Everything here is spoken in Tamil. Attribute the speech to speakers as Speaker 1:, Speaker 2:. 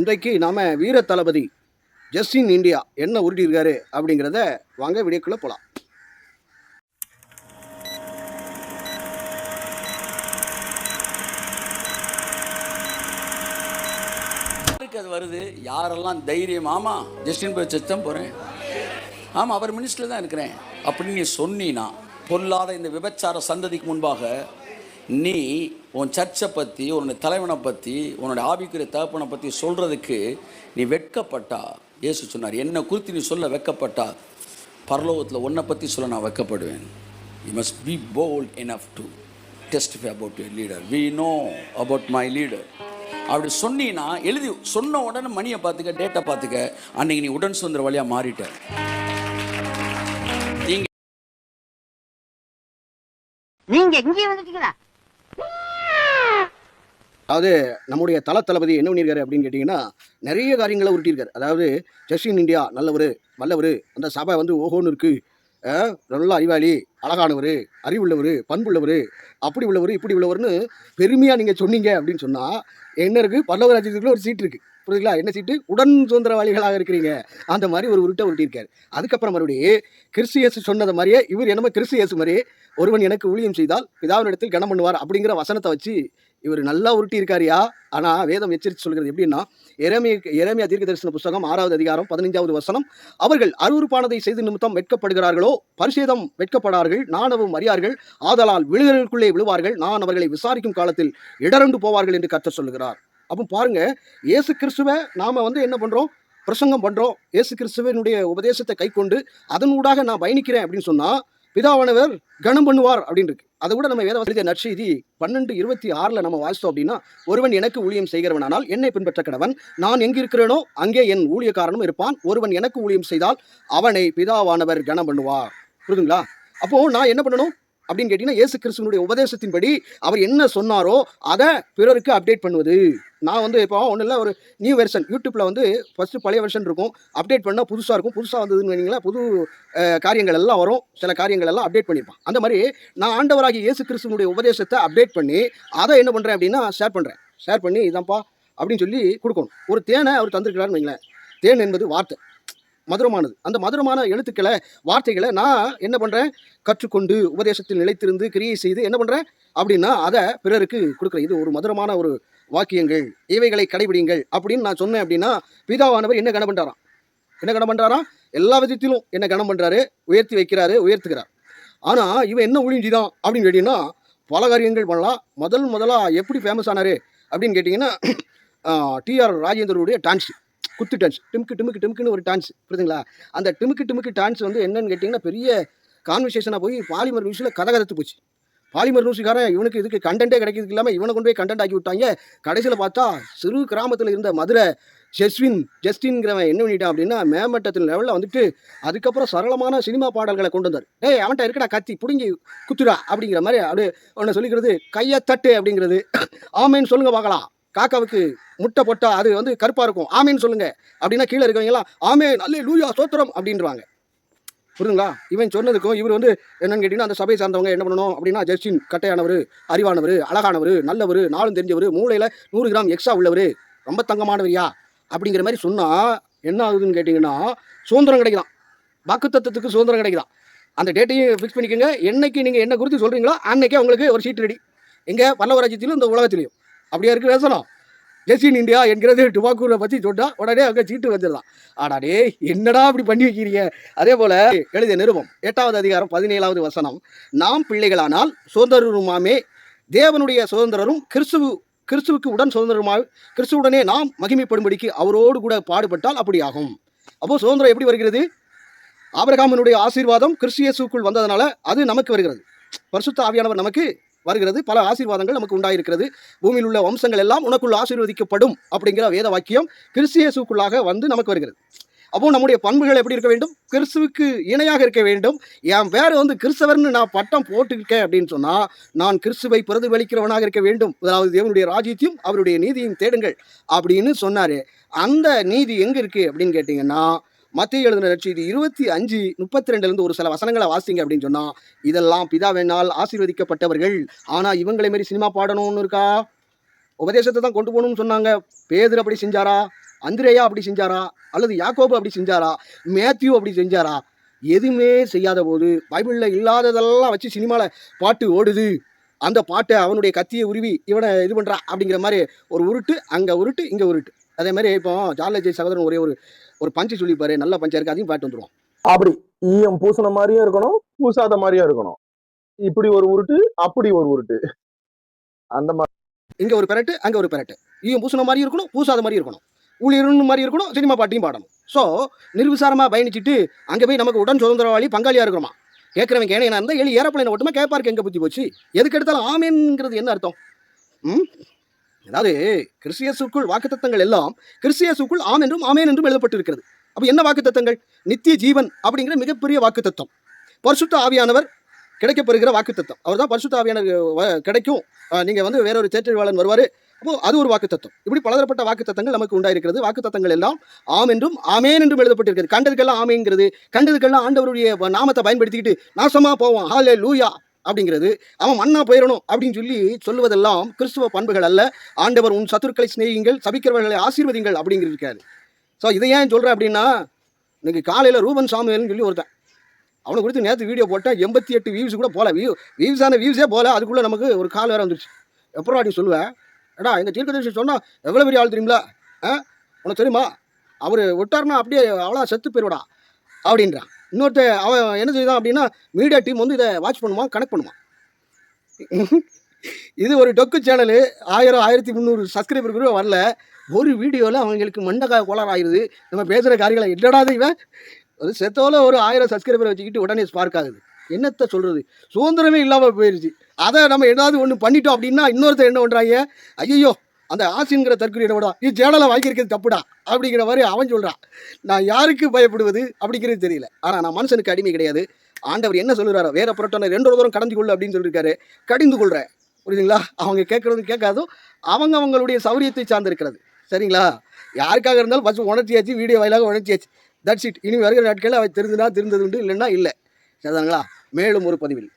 Speaker 1: இன்றைக்கு நாம் வீர தளபதி ஜஸ்டின் இந்தியா என்ன உருட்டியிருக்காரு அப்படிங்கிறத வாங்க வீடியோக்குள்ளே போகலாம்
Speaker 2: அது வருது. யாரெல்லாம் தைரியம்? ஆமாம் ஜஸ்டின் போய் சத்தம் போகிறேன் ஆமாம் அவர் மினிஸ்டர் தான் இருக்கிறேன். அப்படின்னு நீ சொன்னீன்னா பொல்லாத இந்த விபச்சார சந்ததிக்கு முன்பாக நீ உன் சர்ச்சை பற்றி உன்னுடைய தலைவனை பற்றி உன்னுடைய ஆவிக்குரிய தகப்பனை பற்றி சொல்கிறதுக்கு நீ வெட்கப்பட்டா? இயேசு சொன்னார் என்னை குறித்து நீ சொல்ல வெட்கப்பட்டா? பரலோகத்தில் உன்னை பற்றி சொல்ல நான் வெட்கப்படுவேன். You must be bold enough to testify about your leader we know about my leader அப்படி சொன்னீன்னா எழுதி சொன்ன உடனே மணியை பார்த்துக்க டேட்டை பார்த்துக்க அன்னைக்கு நீ உடன் சுதந்திர வழியாக மாறிட்ட. நீங்க
Speaker 3: நீங்க இங்கே வந்துட்டீங்களா?
Speaker 1: அதாவது நம்முடைய தல தளபதி என்ன பண்ணியிருக்காரு அப்படின்னு கேட்டிங்கன்னா நிறைய காரியங்களை உருட்டியிருக்காரு. அதாவது ஜஸ்டின் இந்தியா நல்லவர் வல்லவர் அந்த சபை வந்து ஓஹோன்னு இருக்குது நல்ல அறிவாளி அழகானவர் அறிவுள்ளவர் பண்புள்ளவர் அப்படி உள்ளவர் இப்படி உள்ளவர்னு பெருமையாக நீங்கள் சொன்னீங்க அப்படின்னு சொன்னால் என்ன இருக்குது பல்லவ ராஜ்யத்துக்குள்ள ஒரு சீட் இருக்குது புரியுதுங்களா? என்ன சீட்டு? உடன் சுதந்திரவாளிகளாக இருக்கிறீங்க. அந்த மாதிரி ஒரு உருட்டை உருட்டியிருக்காரு. அதுக்கப்புறம் மறுபடியும் கிறிஸ்தியசு சொன்னது மாதிரியே இவர் என்னமோ கிறிஸ்தியசு மாதிரி ஒருவன் எனக்கு ஊழியம் செய்தால் பிதாவினிடத்தில் கனம் பண்ணுவார் அப்படிங்கிற வசனத்தை வச்சு இவர் நல்லா உருட்டியிருக்காரியா? ஆனால் வேதம் எச்சரித்து சொல்கிறது எப்படின்னா இறைமை எரேமியா தீர்க்க தரிசன புஸ்தகம் ஆறாவது அதிகாரம் பதினைஞ்சாவது வசனம் அவர்கள் அருவருப்பானதை செய்து நிமித்தம் வெட்கப்படுகிறார்களோ? பரிசேதம் வெட்கப்படார்கள் நாணவும் அறியார்கள் ஆதலால் விழுகிறவர்களுக்குள்ளே விழுவார்கள் நான் அவர்களை விசாரிக்கும் காலத்தில் இடரண்டு போவார்கள் என்று கற்று சொல்லுகிறார். அப்போ பாருங்க இயேசு கிறிஸ்துவை நாம் வந்து என்ன பண்ணுறோம் பிரசங்கம் பண்ணுறோம் இயேசு கிறிஸ்துவனுடைய உபதேசத்தை கைக்கொண்டு அதனூடாக நான் பயணிக்கிறேன் அப்படின்னு சொன்னால் பிதாவானவர் கனம் பண்ணுவார் அப்படின்னு இருக்கு அதை கூட நம்ம வேத எழுதிய நற்செய்தி பன்னெண்டு இருபத்தி ஆறில் நம்ம வாசித்தோம் அப்படின்னா ஒருவன் எனக்கு ஊழியம் செய்கிறவனானால் என்னை பின்பற்ற கணவன் நான் எங்கே இருக்கிறேனோ அங்கே என் ஊழியக்காரனும் இருப்பான். ஒருவன் எனக்கு ஊழியம் செய்தால் அவனை பிதாவானவர் கனம் பண்ணுவார். புரியுதுங்களா? அப்போது நான் என்ன பண்ணணும்? அப்படின்னு கேட்டிங்கன்னா ஏசு கிறிஸ்துவனுடைய உபதேசத்தின்படி அவர் என்ன சொன்னாரோ அதை பிறருக்கு அப்டேட் பண்ணுவது. நான் வந்து இப்போ ஒன்றும் இல்லை ஒரு நியூ வெர்ஷன் யூடியூப்பில் வந்து ஃபஸ்ட்டு பழைய வெர்ஷன் இருக்கும். அப்டேட் பண்ணால் புதுசாக இருக்கும். புதுசாக வந்ததுன்னு வைங்களேன் புது காரியங்கள் எல்லாம் வரும். சில காரியங்கள் எல்லாம் அப்டேட் பண்ணியிருப்பான் அந்த மாதிரி நான் ஆண்டவராகி இயேசு கிறிஸ்துவனுடைய உபதேசத்தை அப்டேட் பண்ணி அதை என்ன பண்ணுறேன் அப்படின்னா ஷேர் பண்ணுறேன் ஷேர் பண்ணி இதான்ப்பா அப்படின்னு சொல்லி கொடுக்கணும். ஒரு தேனை அவர் தந்திருக்கிறாருன்னு வைங்களேன். தேன் என்பது வார்த்தை. மதுரமானது. அந்த மதுரமான எழுத்துக்களை வார்த்தைகளை நான் என்ன பண்ணுறேன் கற்றுக்கொண்டு உபதேசத்தில் நிலைத்திருந்து கிரியை செய்து என்ன பண்ணுறேன் அப்படின்னா அதை பிறருக்கு கொடுக்குறேன். இது ஒரு மதுரமான ஒரு வாக்கியங்கள். இவைகளை கடைபிடிங்கள் அப்படின்னு நான் சொன்னேன் அப்படின்னா பிதாவானவர் என்ன கனம் பண்ணுறாராம் என்ன கனம் பண்ணுறாராம் எல்லா விதத்திலும் என்ன கனம் பண்ணுறாரு உயர்த்தி வைக்கிறாரு உயர்த்துகிறார். ஆனால் இவன் என்ன ஒழிஞ்சிதான் அப்படின்னு கேட்டிங்கன்னா பல காரியங்கள் பண்ணலாம். முதல் முதலாக எப்படி ஃபேமஸ் ஆனார் அப்படின்னு கேட்டிங்கன்னா டிஆர் ராஜேந்தருடைய டான்ஸ். குத்து டான்ஸ் டிமுக்கு டிமுக்கு டிமுக்குன்னு ஒரு டான்ஸ் புரியுதுங்களா? அந்த டிமுக்கு டிமுக்கு டான்ஸ் வந்து என்னன்னு கேட்டிங்கன்னா பெரிய கான்வர்சேஷனாக போய் பாலிமர் நியூஸில் கதை கதத்து போச்சு. பாலிமர் நியூஸுக்காரன் இவனுக்கு இதுக்கு கண்டென்ட்டே கிடைக்கிறது இல்லாமல் இவனை கொண்டு போய் கண்டென்ட் ஆக்கி விட்டாங்க. கடைசியில் பார்த்தா சிறு கிராமத்தில் இருந்த மதுரை ஜெஸ்வின் ஜஸ்டின்ங்கிறவன் என்ன பண்ணிட்டான் அப்படின்னா மேம்பட்டத்தில் லெவலில் வந்துட்டு அதுக்கப்புறம் சரளமான சினிமா பாடல்களை கொண்டு வந்தார். ஏய் அவன்கிட்ட இருக்கடா கத்தி பிடுங்கி குத்துடா அப்படிங்கிற மாதிரி அப்படியே ஒன்று சொல்லிக்கிறது கையை தட்டு அப்படிங்கிறது. ஆமேன்னு சொல்லுங்க பார்க்கலாம். காக்காவுக்கு முட்டை போட்டால் அது வந்து கருப்பாக இருக்கும். ஆமேன்னு சொல்லுங்கள் அப்படின்னா கீழே இருக்கவங்களாம் ஆமே நல்ல லூயா சோத்திரம் அப்படின்றாங்க புரியுதுங்களா? இவன் சொன்னதுக்கும் இவர் வந்து என்னன்னு கேட்டிங்கன்னா அந்த சபையை சார்ந்தவங்க என்ன பண்ணணும் அப்படின்னா ஜஸ்டின் கட்டையானவர் அறிவானவர் அழகானவர் நல்லவர் நாளும் தெரிஞ்சவர் மூளையில் நூறு கிராம் எக்ஸ்ட்ரா உள்ளவர் ரொம்ப தங்கமானவரியா? அப்படிங்கிற மாதிரி சொன்னால் என்ன ஆகுதுன்னு கேட்டிங்கன்னா சுதந்திரம் கிடைக்குதான் வாக்குத்தத்தத்துக்கு சுதந்திரம் கிடைக்குதான் அந்த டேட்டையும் ஃபிக்ஸ் பண்ணிக்கோங்க. என்னைக்கு நீங்கள் என்ன குறித்து சொல்கிறீங்களோ அன்னைக்கே உங்களுக்கு ஒரு சீட் ரெடி எங்கே பல்லவராஜ்யத்திலும் இந்த உலகத்திலையும். அப்படியா இருக்கு பேசணும் ஜெஸ்டின் இந்தியா என்கிறது டுபாக்கூரை பற்றி சொன்னால் உடனே அங்கே சீட்டு வந்துடலாம். ஆடாடே என்னடா அப்படி பண்ணி வைக்கிறீங்க? அதே போல் எழுதிய நிருபம் எட்டாவது அதிகாரம் பதினேழாவது வசனம். நாம் பிள்ளைகளானால் சுதந்திரருமாமே தேவனுடைய சுதந்திரரும் கிறிஸ்துவ கிறிஸ்துவுக்கு உடன் சுதந்திரமாக கிறிஸ்துவுடனே நாம் மகிமைப்படும்படிக்கு அவரோடு கூட பாடுபட்டால் அப்படி ஆகும் அப்போ சுதந்திரம் எப்படி வருகிறது? ஆபிரகாமனுடைய ஆசீர்வாதம் கிறிஸ்தியசுக்குள் வந்ததுனால அது நமக்கு வருகிறது. பரிசுத்த ஆவியானவர் நமக்கு வருகிறது. பல ஆசீர்வாதங்கள் நமக்கு உண்டாயிருக்கிறது. பூமியில் உள்ள வம்சங்கள் எல்லாம் உனக்குள் ஆசீர்வதிக்கப்படும் அப்படிங்கிற வேத வாக்கியம் கிறிஸ்தியசுக்குள்ளாக வந்து நமக்கு வருகிறது. அப்போ நம்முடைய பண்புகள் எப்படி இருக்க வேண்டும்? கிறிஸ்துவுக்கு இணையாக இருக்க வேண்டும். என் பேர் வந்து கிறிஸ்தவர்னு நான் பட்டம் போட்டுருக்கேன் அப்படின்னு சொன்னால் நான் கிறிஸ்துவை பிரதிபலிக்கிறவனாக இருக்க வேண்டும். அதாவது தேவனுடைய ராஜ்யத்தையும் அவருடைய நீதியும் தேடுங்கள் அப்படின்னு சொன்னார். அந்த நீதி எங்கே இருக்குது அப்படின்னு கேட்டிங்கன்னா மத்திய எழுதின நற்செய்தி இருபத்தி அஞ்சு முப்பத்தி ரெண்டுலேருந்து ஒரு சில வசனங்களை வாசிங்க அப்படின்னு சொன்னால் இதெல்லாம் பிதாவினால் ஆசீர்வதிக்கப்பட்டவர்கள். ஆனால் இவங்களை மாரி சினிமா பாடணும்னு இருக்கா? உபதேசத்தை தான் கொண்டு போகணும்னு சொன்னாங்க. பேதர் அப்படி செஞ்சாரா? அந்திரேயா அப்படி செஞ்சாரா? அல்லது யாக்கோபு அப்படி செஞ்சாரா? மேத்யூ அப்படி செஞ்சாரா? எதுவுமே செய்யாத போது பைபிளில் இல்லாததெல்லாம் வச்சு சினிமாவில் பாட்டு ஓடுது. அந்த பாட்டை அவனுடைய கத்தியை உருவி இவனை இது பண்ணுறா அப்படிங்கிற மாதிரி ஒரு உருட்டு அங்கே உருட்டு இங்கே உருட்டு. அதே மாதிரி இப்போ ஜார்லஜி சகோதரன் ஒரே ஒரு ஒரு பஞ்சு சொல்லிப்பாரு நல்ல பஞ்சா இருக்கு அதையும் பாட்டு வந்துருவோம்.
Speaker 4: அப்படி ஈயம் பூசின மாதிரியும் இருக்கணும் பூசாத மாதிரியும் இருக்கணும். இப்படி ஒரு உருட்டு அப்படி ஒரு உருட்டு. அந்த மாதிரி
Speaker 1: இங்கே ஒரு பெரட்டு அங்கே ஒரு பெரட்டு. ஈயம் பூசின மாதிரி இருக்கணும் பூசாத மாதிரி இருக்கணும். ஊழியர்னு மாதிரி இருக்கணும் சினிமா பாட்டையும் பாடணும். ஸோ நிர்விசாரமாக பயணிச்சுட்டு அங்கே போய் நமக்கு உடன் சுதந்திரவாளி பங்காளியாக இருக்கிறோமா? கேட்குறவன் கேனையனா இருந்தால் ஏழு ஏரோப்ளைனை ஓட்டுமா கேட்பாருக்கு எங்கே புத்தி போச்சு? எதுக்கு எடுத்தாலும் ஆமேன்ங்கிறது என்ன அர்த்தம்? ம்? அதாவது கிறிஸ்தியசுக்குள் வாக்குத்தத்தங்கள் எல்லாம் கிறிஸ்தியசுக்குள் ஆம் என்றும் ஆமேன் என்றும் எழுதப்பட்டிருக்கிறது. அப்போ என்ன வாக்குத்தத்தங்கள்? நித்திய ஜீவன் அப்படிங்கிற மிகப்பெரிய வாக்குத்தத்தம். பரிசுத்த ஆவியானவர் கிடைக்கப்பெறுகிற வாக்குத்தத்தம். அவர் தான் பரிசுத்த ஆவியானவர் வ- கிடைக்கும். நீங்கள் வந்து வேறொரு தேற்றவாளன் வருவார். அப்போ அது ஒரு வாக்குத்தத்தம். இப்படி பலதரப்பட்ட வாக்குத்தத்தங்கள் நமக்கு உண்டாயிருக்கிறது. வாக்குத்தத்தங்கள் எல்லாம் ஆம் என்றும் ஆமேன் என்றும் எழுதப்பட்டிருக்கிறது. கண்டதுக்கெல்லாம் ஆமேங்கிறது கண்டதுக்கெல்லாம் ஆண்டவருடைய நாமத்தை பயன்படுத்திக்கிட்டு நாசமாக போவோம். ஹாலே லூயா அப்படிங்கிறது அவன் மண்ணா போயிடணும் அப்படின்னு சொல்லி சொல்லுவதெல்லாம் கிறிஸ்துவ பண்புகள் அல்ல. ஆண்டவர் உன் சத்துருக்களை சிநேகிங்கள் சபிக்கிறவர்களை ஆசீர்வதிங்கள் அப்படிங்கிறது ஸோ இதை ஏன் சொல்கிறேன் அப்படின்னா இன்னைக்கு காலையில் ரூபன் சாமுவேல்னு சொல்லி ஒருத்தன் அவனை குறித்து நேற்று வீடியோ போட்டேன் எண்பத்தி எட்டு வியூஸ் கூட போகல வியூ வியூஸான வியூஸே போகல அதுக்குள்ளே நமக்கு ஒரு கால் வேறு வந்துருச்சு. எப்போ அப்படி சொல்லுவேன் ஏடா எங்கள் தீர்க்கதரிசி சொன்னால் எவ்வளோ பெரிய ஆள் தெரியுங்களா ஆ உனக்கு தெரியுமா? அவர் விட்டார்னா அப்படியே அவ்வளோ செத்து போயிடுவடா அப்படின்றான். இன்னொருத்த அவன் என்ன செய்தான் அப்படின்னா மீடியா டீம் வந்து இதை வாட்ச் பண்ணுமா கனெக்ட் பண்ணுவான் இது ஒரு டொக்கு சேனலு ஆயிரம் ஆயிரத்தி முந்நூறு சப்ஸ்கிரைபர் கூட வரல. ஒரு வீடியோவில் அவங்களுக்கு மண்டக்காய் கோளாறு ஆயிடுது. நம்ம பேசுகிற காரியங்களை என்னடா இவன். ஒரு செத்தோல ஒரு ஆயிரம் சப்ஸ்கிரைபர் வச்சுக்கிட்டு உடனே ஸ்பார்க் ஆகுது. என்னத்த சொல்கிறது சுதந்திரமே இல்லாமல் போயிடுச்சு அதை நம்ம ஏதாவது ஒன்று பண்ணிட்டோம் அப்படின்னா இன்னொருத்தர் என்ன பண்ணுறாங்க ஐயோ அந்த ஆசின்கிற தற்கொலையோட விட இது ஜேடலை வாங்கியிருக்கிறது தப்புடா அப்படிங்கிற மாதிரி அவன் சொல்கிறான் நான் யாருக்கு பயப்படுவது அப்படிங்கிறது தெரியல. ஆனால் நான் மனுஷனுக்கு அடிமை கிடையாது. ஆண்டவர் என்ன சொல்லுறாரோ வேற புரட்டனை ரெண்டு தூரம் கடந்து கொள்ளு அப்படின்னு சொல்லியிருக்காரு கடிந்து கொள்கிறேன் புரியுதுங்களா? அவங்க கேட்குறது கேட்காதோ அவங்க அவங்களுடைய சௌரியத்தை சார்ந்திருக்கிறது. சரிங்களா? யாருக்காக இருந்தாலும் ஃபஸ்ட் உணர்ச்சியாச்சு வீடியோ வாயிலாக உணர்ச்சியாச்சு. தட்ஸ் இட் இனி வருகிற நாட்களில் அவை தெரிஞ்சுனா தெரிந்தது உண்டு இல்லைன்னா இல்லை. சரிதாங்களா மேலும் ஒரு பதிவில்.